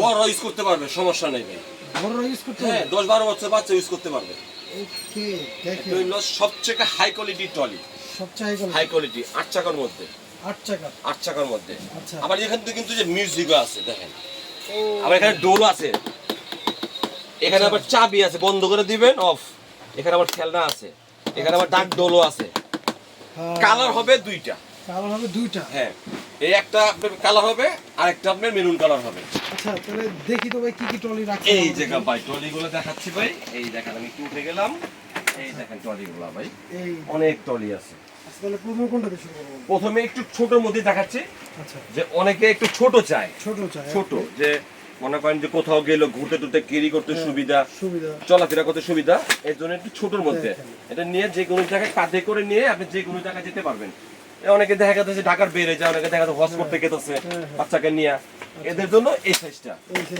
বড় ইউজ করতে পারবে সমস্যা নেই ভাই। বড় ইউজ করতে হ্যাঁ দশ বারো বছর বাচ্চা ইউজ করতে পারবে। সবচেয়ে হাই কোয়ালিটি সবচেয়ে হাই কোয়ালিটি আট চাকার মধ্যে। আট চাকা। আট চাকার মধ্যে। আচ্ছা। আবার এখান থেকে কিন্তু যে মিউজিকও আছে দেখেন। আবার এখানে ডোলও আছে। এখানে আবার চাবি আছে বন্ধ করে দিবেন অফ এখানে আবার খেলনা আছে। এখানে আবার ডাক ডোলও আছে। হ্যাঁ, কালার হবে দুইটা। কালার হবে দুইটা। হ্যাঁ। এই একটা আপনার কালার হবে আর একটা আপনার মেরুন কালার হবে। আচ্ছা তাহলে দেখি তো ভাই কি কি ট্রলি রাখছে এই জায়গা ভাই ট্রলিগুলো দেখাচ্ছি ভাই। এই দেখেন আমি একটু উঠে গেলাম। এই দেখেন ট্রলিগুলো ভাই। এই। অনেক ট্রলি আছে। আচ্ছা তাহলে প্রথমে কোনটা দিয়ে শুরু করব? প্রথমে একটু ছোটর মধ্যে দেখাচ্ছি। আচ্ছা। যে অনেকে একটু ছোট চায়। ছোট চাই ছোট যে মনে করেন যে কোথাও গেল ঘুরতে টুরতে ক্যারি করতে হ্যাঁ। সুবিধা চলাফেরা করতে সুবিধা এর জন্য একটু ছোটর মধ্যে। এটা নিয়ে যে কোনো জায়গায় কাঁধে করে নিয়ে আপনি যে কোনো জায়গায় যেতে পারবেন। অনেকে দেখা যাচ্ছে ঢাকার বেড়ে যায় অনেকে দেখা যাচ্ছে হজ করতে গেতেছে। বাচ্চাকে নিয়ে। এদের জন্য এই সাইজটা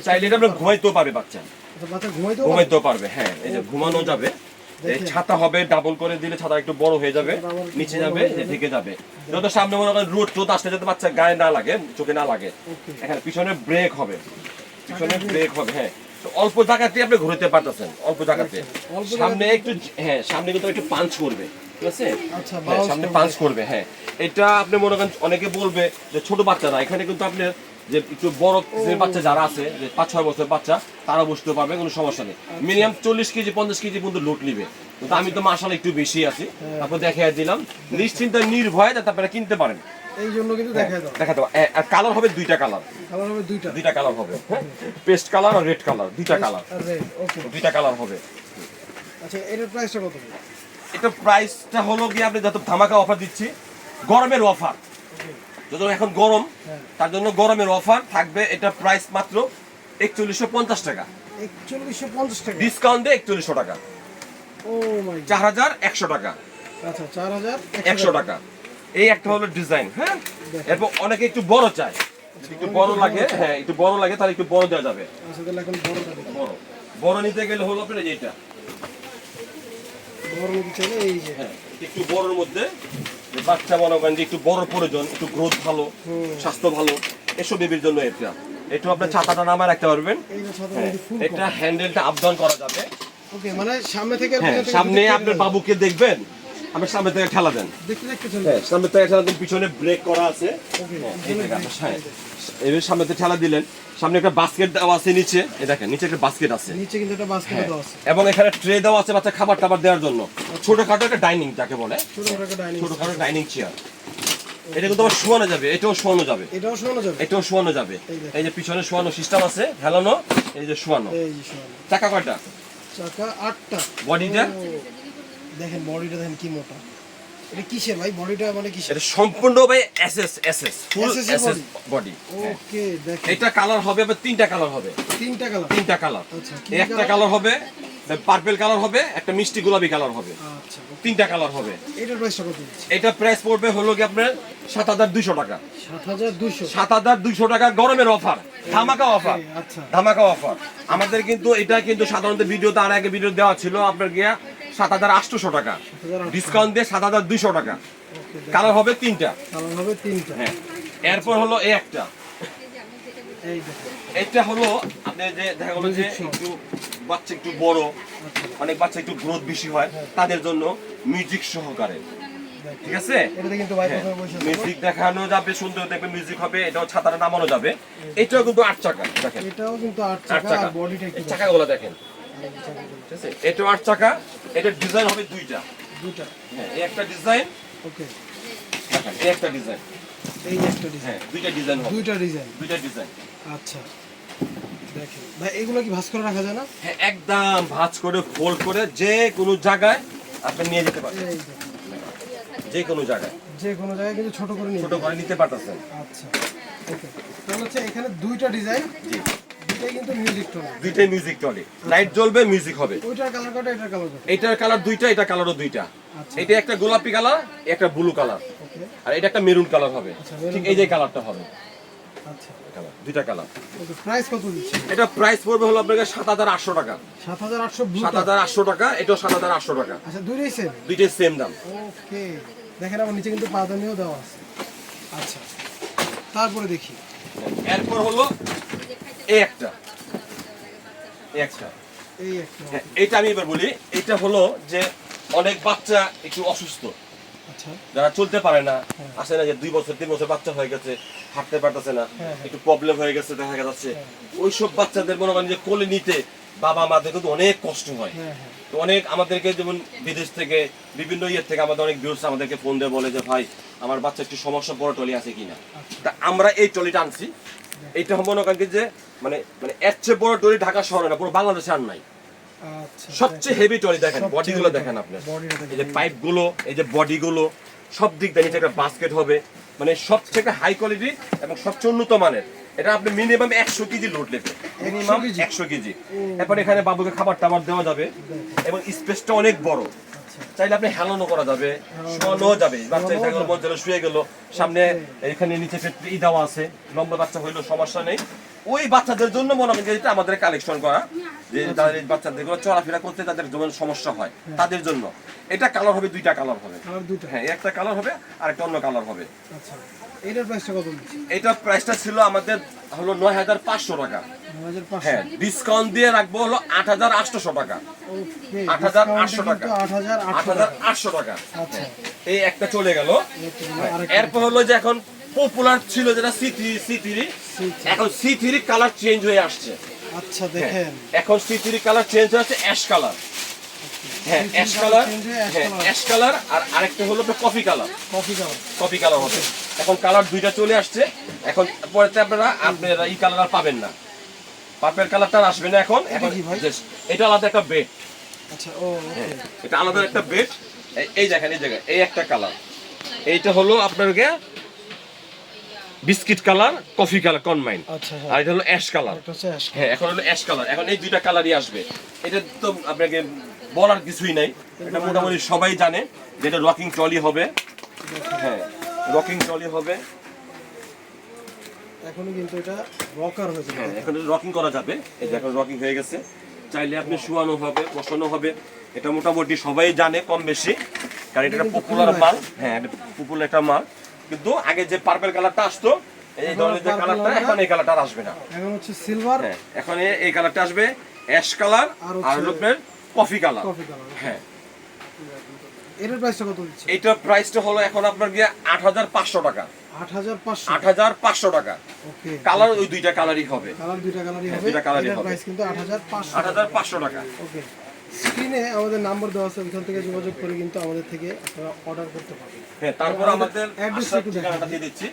চাইলে এটা আপনার ঘুমাইতেও পারবে বাচ্চা। আচ্ছা ঘুমাইতেও পারবে? হ্যাঁ এই যে ঘুমানো যাবে। ছাতা হবে ডাবল করে দিলে ছাতা একটু বড় হয়ে যাবে নিচে যাবে। ঢেকে যাবে। যত সামনে মনে করেন রোদ টোদ আসলে যাতে বাচ্চা গায়ে না লাগে চোখে না লাগে। এখানে পিছনে ব্রেক হবে। পিছনে ব্রেক হবে হ্যাঁ। অল্প জায়গাতে আপনি ঘুরতে পারতেছেন অল্প জায়গাতে। অল্প সামনে একটু হ্যাঁ সামনে কিন্তু একটু পাঞ্চ করবে। ঠিক আছে? আচ্ছা, হ্যাঁ, সামনে পাঞ্চ করবে হ্যাঁ। এটা আপনি মনে করেন অনেকে বলবে যে ছোট বাচ্চারা এখানে কিন্তু আপনি যে একটু বড় বাচ্চা যারা আছে যে পাঁচ ছয় বছর বাচ্চা তারা বুঝতে পারবে কোনো সমস্যা নেই। আচ্ছা। মিনিমাম চল্লিশ কেজি পঞ্চাশ কেজি পর্যন্ত লোড নিবে। কিন্তু আমি তো মাসাল একটু বেশি আছি। হ্যাঁ। তারপর দেখে দিলাম। নিশ্চিন্তে নির্ভয়ে যাতে আপনারা কিনতে পারেন। এই জন্য কিন্তু দেখাই দাও। আর কালার হবে দুইটা কালার কালার হবে দুইটা। দুইটা কালার হবে পেস্ট কালার আর রেড কালার দুইটা কালার দুইটা কালার হবে। আচ্ছা এটার প্রাইসটা কত? এটা প্রাইসটা হলো কি আপনি যত ধামাকা অফার দিচ্ছি গরমের অফার যত এখন গরম তার জন্য গরমের অফার থাকবে এটা প্রাইস মাত্র একচল্লিশশো পঞ্চাশ টাকা। একচল্লিশশো পঞ্চাশ টাকা? ডিসকাউন্ট দিয়ে একচল্লিশশো টাকা। ও চার হাজার একশো টাকা। আচ্ছা চার হাজার একশো টাকা। এই একটা হলো ডিজাইন হ্যাঁ? এরপর অনেকে একটু বড় চায়। একটু বড় লাগে হ্যাঁ একটু বড় লাগে তাহলে একটু বড় দেওয়া যাবে। আচ্ছা বড় বড়। নিতে গেলে হলো আপনার এই যে এটা বড় নিতে চাইলে এই যে। হ্যাঁ একটু বড়র মধ্যে বাচ্চা মনে করেন যে একটু বড় প্রয়োজন একটু গ্রোথ ভালো স্বাস্থ্য ভালো এসব বেবির জন্য এটা। একটু আপনার ছাতাটা নামায় রাখতে পারবেন। হ্যাঁ, এটা হ্যান্ডেলটা আপ ডাউন করা যাবে। ওকে মানে সামনে থেকে হ্যাঁ সামনে আপনার বাবুকে দেখবেন আপনি সামনে থেকে ঠেলা দেন। হ্যাঁ সামনে থেকে ঠেলা দেন পিছনে ব্রেক করা আছে। হ্যাঁ, হ্যাঁ। এবার সামনে থেকে ঠেলা দিলেন। সামনে একটা বাস্কেট দেওয়া আছে নিচে। এই দেখেন নিচে একটা বাস্কেট আছে। নিচে কিন্তু একটা বাস্কেট দেওয়া আছে। এবং এখানে ট্রে দেওয়া আছে বাচ্চা খাবার টাবার দেওয়ার জন্য। ছোটখাটো একটা ডাইনিং যাকে বলে। ছোটখাটো ডাইনিং চেয়ার এটা কিন্তু আবার শোয়ানো যাবে এটাও শোয়ানো যাবে। এটাও শোনানো যাবে। এটাও শোয়ানো যাবে। এই যে পিছনে শোয়ানো সিস্টেম আছে হেলানো এই যে শোয়ানো। চাকা কয়টা? চাকা আটটা। বডিটা দেখেন বডিটা দেখেন কি মোটা। এটা কিসের ভাই? বডিটা মানে কিসের? এটা সম্পূর্ণ ভাই SS SS full SS body okay দেখেন। এটা কালার হবে আবার তিনটা কালার হবে। তিনটা কালার তিনটা কালার আচ্ছা, একটা কালার হবে পার্পল কালার হবে একটা মিষ্টি গোলাপি কালার হবে। আচ্ছা তিনটা কালার হবে। এটার প্রাইসটা কত এটা প্রাইস পড়বে হলো কি আপনার সাত হাজার দুইশো টাকা। সাত হাজার দুশো সাত হাজার দুইশো টাকা গরমের অফার ধামাকা অফার আচ্ছা। ধামাকা অফার আমাদের কিন্তু এটা কিন্তু সাধারণত ভিডিওতে আর আগে ভিডিও দেওয়া ছিল আপনার গিয়া। সাত হাজার আটশোশো টাকা। ডিসকাউন্ট দিয়ে সাত হাজার দুইশো টাকা। কালার হবে তিনটা। কালার হবে তিনটা। হ্যাঁ। এরপর হলো এই একটা। এটা হলো আপনি যে দেখা গেলো যে একটু বাচ্চা একটু বড় অনেক বাচ্চা একটু গ্রোথ বেশি হয় তাদের জন্য মিউজিক সহকারে। ঠিক আছে? হ্যাঁ। মিউজিক দেখানো যাবে সুন্দর দেখবে মিউজিক হবে এটাও ছাতাটা নামানো যাবে। এটাও কিন্তু আট চাকা দেখেন। এটাও কিন্তু আট চাকা বডিটা চাকাগুলো দেখেন। এটাও আট চাকা এটার ডিজাইন হবে দুইটা। দুটা হ্যাঁ একটা ডিজাইন ওকে। এই একটা ডিজাইন এই একটা ডিজাইন হ্যাঁ দুইটা ডিজাইন হবে। দুইটা ডিজাইন দুইটা ডিজাইন আচ্ছা। দেখেন। ভাই এগুলো কি ভাঁজ করে রাখা যায় না? হ্যাঁ একদম ভাঁজ করে ফোল্ড করে যে কোনো জায়গায় আপনি নিয়ে যেতে পারবেন। যে কোনো জায়গায়। যে কোনো জায়গায় কিন্তু ছোট করে ছোট করে নিতে পারতেছেন। আচ্ছা। ওকে। তাহলে হচ্ছে এখানে দুইটা ডিজাইন জি। দুইটাই মিউজিক টলি লাইট জ্বলবে মিউজিক হবে। এটার কালার দুইটা এটা কালারও দুইটা। আচ্ছা। এটা একটা গোলাপি কালার একটা ব্লু কালার আর এটা একটা মেরুন কালার হবে। আচ্ছা, ঠিক এই যে কালারটা হবে। আচ্ছা। দুইটা কালার প্রাইস কত দিচ্ছে? এটা প্রাইস পড়বে হলো আপনাকে সাত হাজার আটশো টাকা। সাত হাজার আটশো সাত হাজার আটশো টাকা এটাও সাত হাজার আটশো টাকা। আচ্ছা দুইটাই সেম দুইটাই সেম দাম। ওকে। দেখেন আমার নিচে কিন্তু পাদানিও দেওয়া আছে। আচ্ছা তারপরে দেখি। এরপর হলো এই একটা। একটা। এই একটা। হ্যাঁ এটা আমি এবার বলি এটা হলো যে অনেক বাচ্চা একটু অসুস্থ। আচ্ছা। যারা চলতে পারে না আসে না যে দুই বছর তিন বছর বাচ্চা হয়ে গেছে হাঁটতে পারতেছে না হ্যাঁ, হ্যাঁ। একটু প্রবলেম হয়ে গেছে দেখা যাচ্ছে। ওইসব বাচ্চাদের মনে করেন যে কোলে নিতে বাবা মাদের কিন্তু অনেক কষ্ট হয়। হ্যাঁ হ্যাঁ। তো অনেক আমাদেরকে যেমন বিদেশ থেকে বিভিন্ন ইয়ের থেকে আমাদের অনেক ভিউস আমাদেরকে ফোন দিয়ে বলে যে ভাই আমার বাচ্চা একটু সমস্যা বড় টলি আছে কিনা? তা আমরা এই টলিটা আনছি। এইটা মনে করেন যে মানে মানে এর চেয়ে বড় টলি ঢাকা শহরে না পুরো বাংলাদেশে আর নাই। আচ্ছা সবচেয়ে হেভি টলি দেখেন সবচেয়ে বডি গুলো দেখেন আপনি। এই যে পাইপগুলো এই যে বডি গুলো সব দিক দিয়ে নিচে একটা বাস্কেট হবে। মানে সবচেয়ে হাই কোয়ালিটি এবং সবচেয়ে উন্নত মানের। এটা আপনি মিনিমাম একশো কেজি লোড নেবে মিনিমাম? একশো কেজি। এরপর এখানে বাবুকে খাবার টাবার দেওয়া যাবে এবং স্পেসটা অনেক বড়। আচ্ছা। চাইলে আপনি হেলানো করা যাবে শোয়ানো যাবে। বাচ্চা থাকলে যাবে। মন শুয়ে গেল সামনে এখানে নিচে ই দেওয়া আছে। লম্বা বাচ্চা হইল সমস্যা নেই। ওই বাচ্চাদের জন্য মনে করেন যে এটা আমাদের কালেকশন করা যে আচ্ছা। তাদের এই বাচ্চাদের চলাফেরা করতে তাদের যেমন সমস্যা হয় তাদের জন্য। এটা কালার হবে দুইটা কালার হবে। হ্যাঁ একটা কালার হবে আর একটা অন্য কালার হবে। আচ্ছা। এটার প্রাইসটা কত দিচ্ছি প্রাইসটা ছিল আমাদের হলো নয় হাজার পাঁচশো টাকা। হ্যাঁ ডিসকাউন্ট দিয়ে রাখব হলো আট হাজার টাকা। আট হাজার আটশো টাকা। আট হাজার আট আটশো টাকা। আচ্ছা। এই একটা চলে গেল। এরপর হলো যে এখন পপুলার ছিল যেটা সি থ্রি সি থ্রি এখন সি থ্রি কালার চেঞ্জ হয়ে আসছে। আচ্ছা হ্যাঁ, দেখেন। এখন সি থ্রি কালার চেঞ্জ হয়ে আসছে অ্যাশ কালার হ্যাঁ অ্যাশ কালার হয়ে হ্যাঁ অ্যাশ কালার আর আরেকটা হলো coffee colour coffee colour coffee colour হবে। এখন কালার দুইটা চলে আসছে। এখন পরেতে আপনারা আপনারা এই কালার আর পাবেন না। পার্পেল কালারটা আর আসবে না এখন। এখন? এটা আলাদা একটা বেড আচ্ছা ও এটা আলাদা একটা বেড এই দেখেন এই জায়গায় এই একটা কালার এইটা হলো আপনার biscuit colour coffee colour combine আচ্ছা আর হ্যাঁ এটা হলো অ্যাশ কালার হ্যাঁ এখন হলো অ্যাশ কালার এখন এই দুইটা কালারই আসবে। এটা তো আপনাকে বলার কিছুই নাই। এটা মোটামুটি সবাই জানে যে এটা রকিং ট্রলি হবে। হ্যাঁ রকিং ট্রলি হবে। এখনই কিন্তু এটা রকার হয়েছে হ্যাঁ এখন রকিং করা যাবে। এই যে এখন রকিং হয়ে গেছে। চাইলে আপনি শোয়ানো হবে বসানো হবে। এটা মোটামুটি সবাই জানে কম বেশি। কারণ এটা একটা পপুলার মাল। হ্যাঁ এটা পপুলার একটা মাল। কিন্তু আগে যে পার্পল কালারটা আসতো এই ধরনের যে কালারটা এখন এই কালারটা আসবে না। এখন হচ্ছে সিলভার হ্যাঁ এখন এই কালারটা আসবে অ্যাশ কালার আর হলো কফি কালার কফি কালার হ্যাঁ। এটার প্রাইসটা কত দিচ্ছে? এইটা প্রাইসটা হলো এখন আপনার গিয়ে আট হাজার পাঁচশো টাকা। আট হাজার পাঁচশো। আট হাজার পাঁচশো টাকা। ওকে। কালার ওই দুইটা কালারই হবে। কালার দুইটা কালারই হ্যাঁ, হবে দুইটা colour-ই হবে। প্রাইস কিন্তু আট হাজার পাঁচশো। আট হাজার পাঁচশো টাকা। ওকে। স্ক্রিনে আমাদের নাম্বার দেওয়া আছে ওইখান থেকে যোগাযোগ করে কিন্তু আমাদের থেকে আপনারা অর্ডার করতে পারবেন। হ্যাঁ তারপর আমাদের আসার একটু ঠিকানাটা দিয়ে দিচ্ছি।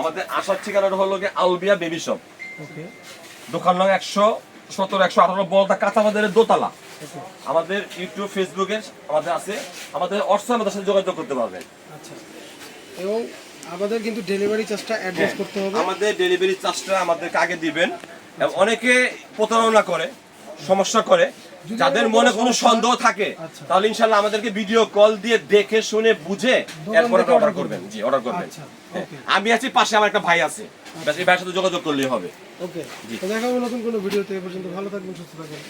আমাদের আসার ঠিকানাটা হলো গিয়ে আলবিয়া বেবি শপ ওকে। দোকান নং একশো সতেরো একশো আঠারো বলতা কাঁচা বাজারের দোতলা আমাদের ইউটিউব ফেসবুকে আমাদের আছে। আমাদের হোয়াটসঅ্যাপ আমাদের সাথে যোগাযোগ করতে পারবেন। আচ্ছা। এবং আমাদের কিন্তু ডেলিভারি চার্জটা অ্যাডভান্স করতে হবে। আমাদের ডেলিভারি চার্জটা আমাদেরকে আগে দিবেন। এবং অনেকে প্রতারণা করে। সমস্যা করে যাদের মনে কোনো সন্দেহ থাকে আচ্ছা। তাহলে ইনশাল্লাহ আমাদেরকে ভিডিও কল দিয়ে দেখে শুনে বুঝে এরপর অর্ডার করবেন। জি অর্ডার করবেন। আচ্ছা, হ্যাঁ। আমি আছি পাশে আমার একটা ভাই আছে। ব্যাস এই ভাইয়ের সাথে যোগাযোগ করলেই হবে। ওকে তো দেখা হবে নতুন কোনো ভিডিওতে পর্যন্ত ভালো থাকবেন সুস্থ থাকবেন।